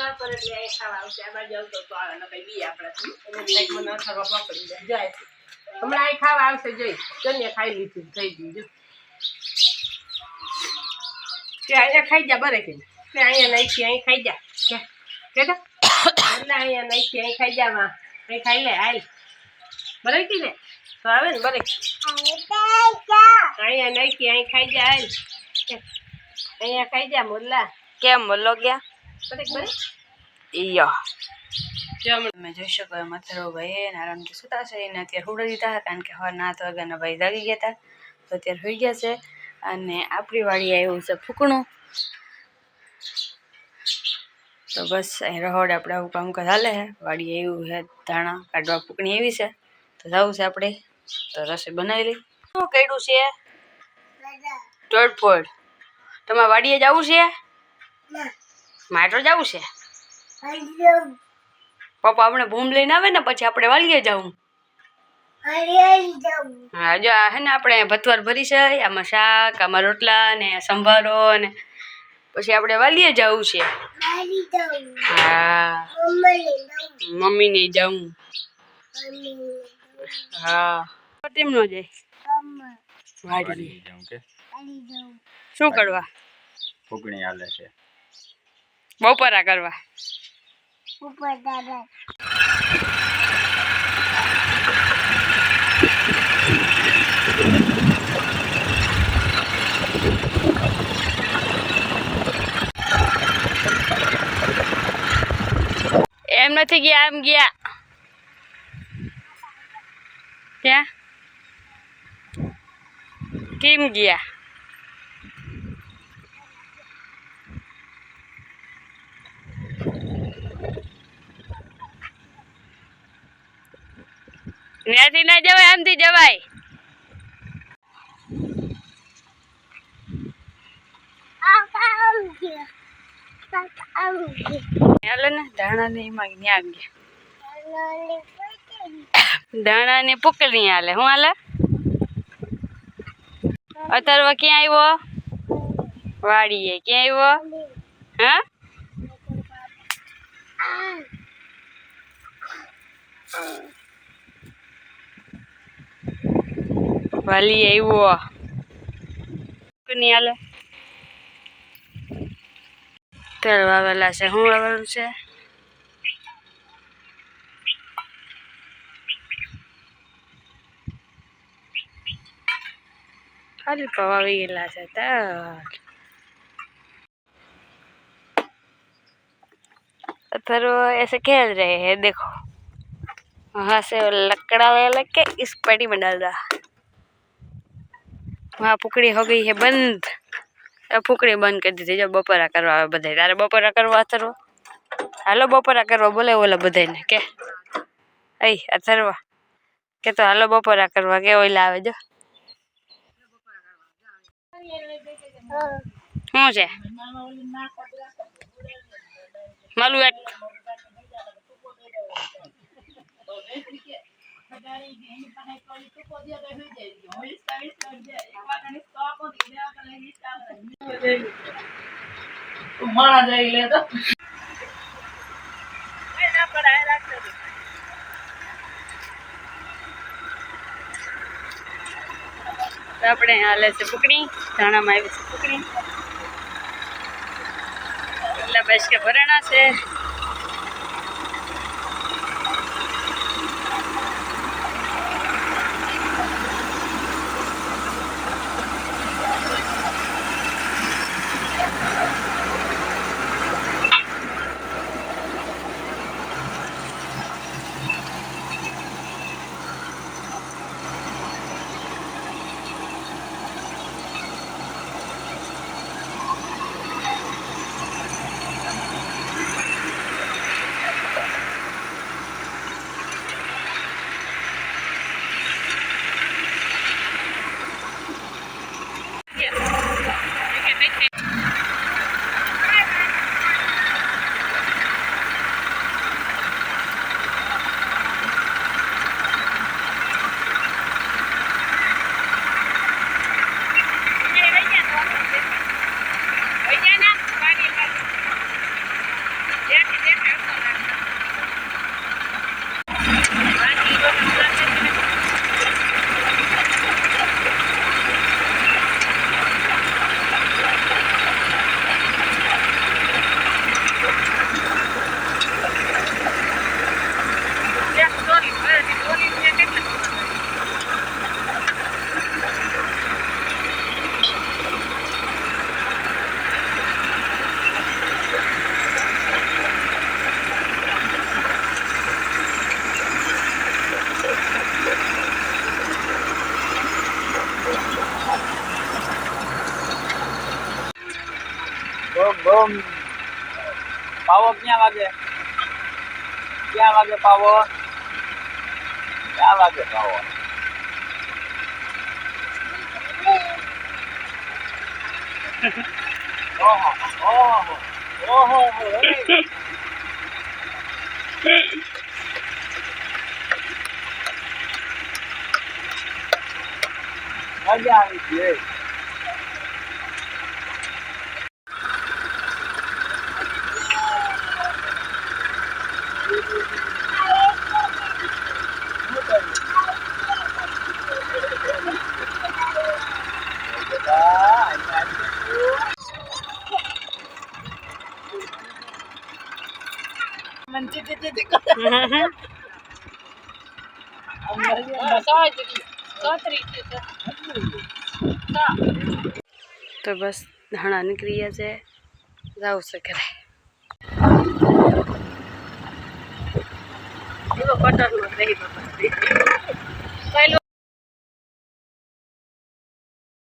થોડા પર એટલે અહીં ખાવા આવશે. આ બાજુ આવતો તો આવે ને કઈ બી આપણે એને કંઈક મને અથડવા પકડી જાય. જાય. હમણાં અહીં ખાવા આવશે જોઈ. જન્ય ખાઈ લીધું થઈ ગયું જો. કે અહીંયા ખાઈ જા બરે કે કે અહીંયા નાખી અહીં ખાઈ જા. કે? કે તો? એટલે અહીંયા નાખી અહીં ખાઈ જા માં. અહીં ખાઈ લે હાલ. બરે કે ને તો આવે ને બરે અહીંયા નાખી અહીં ખાઈ જા હાલ. અહીંયા ખાઈ જા મોલ્લા. કેમ બોલો ગયા? ઈયો. તમે જોઈ શકો એમ અથરો ભાઈ નારાયણ સુતા છે. એને અત્યારે હુડી દીધા કારણ કે હવે નાત વાગ્યાના ભાઈ જાગી ગયા હતા તો અત્યારે હોઈ ગયા છે અને આપણી વાડી આવ્યું છે ફૂકણું. તો બસ અહીં રહોડ આપણે આવું કામકાજ હાલે છે વાડી આવ્યું છે ધાણા કાઢવા ફૂકણી એવી છે. તો જવું છે આપણે તો રસોઈ બનાવી લઈ. શું કર્યું છે? તોડફોડ. તમારે વાડીએ જવું છે? માટો જવું છે. પપ્પા આપણે ભૂમ લઈને આવે ને પછી આપણે વાલીએ જવું હા જો આ હે ને આપણે ભતવાર ભરી છે આમાં શાક આમાં રોટલા ને સંભારો ને પછી આપણે વાલીએ જવું છે. હા. મમ્મી ને જવું હા. કેમ નો જાય. વાડી શું કરવા? ફૂગણી હાલે છે. બપોરા કરવા. એમ નથી ગયા એમ ગયા. ક્યાં? કેમ ગયા? ત્યાંથી ના જવાય, આમથી જવાય. હાલો ને ધાણા ને એમાં ન્યા ગયા ધાણા ને પુકલી હાલે. હું હાલે? અથર્વ ક્યાં આવ્યો વાડીએ. ક્યાં આવ્યો હા? વાલી આવ્યો કોની હાલે તળ વાવેલા છે શું વાવેલું છે खाली पवावी गेला था अथर्व ऐसे खेल रहे हैं देखो वहां से वो लकड़ा वाला के इस पेटी में डाल रहा આ પૂકડી હો ગઈ છે બંધ. આ બંધ કરી દીધી. જો બપોરા કરવા આવે બધા તારે બપોરા કરવા અથરવા હાલો બપોરા કરવા બોલે ઓલા બધાને કે અહી અથરવા કે તો હાલો બપોરા કરવા કે ઓલા આવે, જો. શું છે? માલું એક માણા જઈ લે તો. તો આપણે હાલે છે ફૂકણી. ધાણામાં આવી છે પુકડી એટલે બસ કે ભરણા છે. Yes, he did. Boom, boom. Pawoknya lagi. Ya lagi pawok. Ya lagi pawok. Oh, oh, oh, oh, hey. Olha aí. તો બસ ધાણા નીકળી ગયા છે. જાવ છે ઘરે. એવો